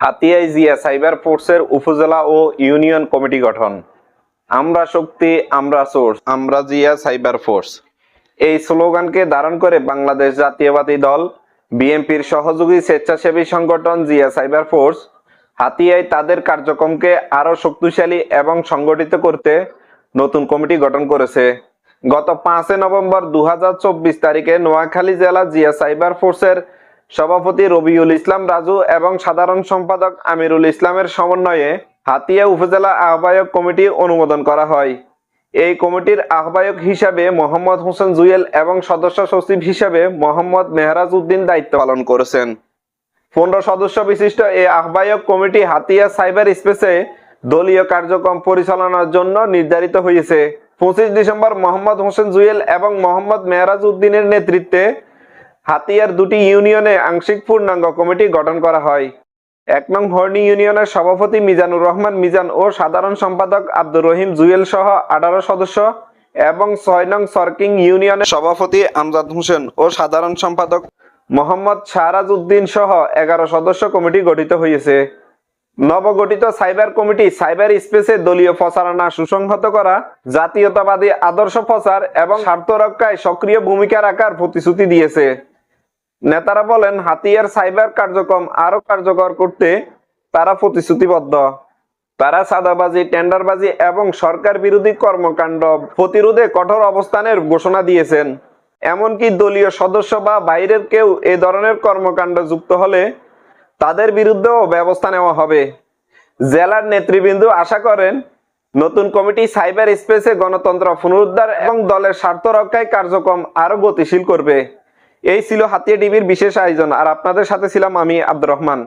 হাতিয়ায় Zia cyber ফোর্সের উপজেলা ও union committee গঠন। আমরা শক্তি, আমরা সোর্স, আমরা জিয়া সাইবার ফোর্স। এই স্লোগানকে ধারণ করে বাংলাদেশ জাতীয়বাদী দল, বিএনপির সহযোগী স্বেচ্ছাসেবী সংগঠন জিয়া সাইবার ফোর্স হাতিয়ায় তাদের কার্যক্রমকে আরও শক্তিশালী এবং সংগঠিত করতে নতুন কমিটি গঠন করেছে। গত পাঁচই নভেম্বর দু হাজার চব্বিশ তারিখে নোয়াখালী জেলা জিয়া সাইবার ফোর্সের সভাপতি রবিউল ইসলাম রাজু এবং সাধারণ সম্পাদক আমিরুল ইসলামের সমন্বয়ে হাতিয়া উপজেলা আহ্বায়ক কমিটি অনুমোদন করা হয়। এই কমিটির আহ্বায়ক হিসাবে মোহাম্মদ হোসেন জুয়েল এবং সদস্য সচিব হিসাবে মোহাম্মদ মেহরাজ উদ্দিন দায়িত্ব পালন করেছেন। পনেরো সদস্য বিশিষ্ট এই আহ্বায়ক কমিটি হাতিয়া সাইবার স্পেসে দলীয় কার্যক্রম পরিচালনার জন্য নির্ধারিত হয়েছে। পঁচিশ ডিসেম্বর মোহাম্মদ হোসেন জুয়েল এবং মোহাম্মদ মেহরাজ উদ্দিনের নেতৃত্বে হাতিয়ার দুটি ইউনিয়নে আংশিক পূর্ণাঙ্গ কমিটি গঠন করা হয়। এক নং হর্নি ইউনিয়নের সভাপতি মিজানুর রহমান, মিজান ও সাধারণ সম্পাদক আব্দুর রহিম জুয়েল সহ আঠারো সদস্য এবং ছয় নং সরকিং ইউনিয়নের সভাপতি আমজাদ হোসেন ও সাধারণ সম্পাদক মোহাম্মদ শাহরাজ উদ্দিন সহ এগারো সদস্য কমিটি গঠিত হয়েছে। নবগঠিত সাইবার কমিটি সাইবার স্পেসে দলীয় প্রচারণা সুসংহত করা, জাতীয়তাবাদী আদর্শ প্রচার এবং স্বার্থ রক্ষায় সক্রিয় ভূমিকা রাখার প্রতিশ্রুতি দিয়েছে। নেতারা বলেন, হাতিয়ার সাইবার কার্যক্রম আরও কার্যকর করতে তারা প্রতিশ্রুতিবদ্ধ। তারা সাদাবাজি টেন্ডারবাজি এবং সরকার বিরোধী কর্মকাণ্ড প্রতিরোধে কঠোর অবস্থানের ঘোষণা দিয়েছেন। এমনকি দলীয় সদস্য বা বাইরের কেউ এ ধরনের কর্মকাণ্ড যুক্ত হলে তাদের বিরুদ্ধেও ব্যবস্থা নেওয়া হবে। জেলার নেতৃবৃন্দ আশা করেন, নতুন কমিটি সাইবার স্পেসে গণতন্ত্র পুনরুদ্ধার এবং দলের স্বার্থ রক্ষায় কার্যক্রম আরও গতিশীল করবে। এই ছিল হাতিয়া টিভির বিশেষ আয়োজন। আর আপনাদের সাথে ছিলাম আমি আব্দুর রহমান।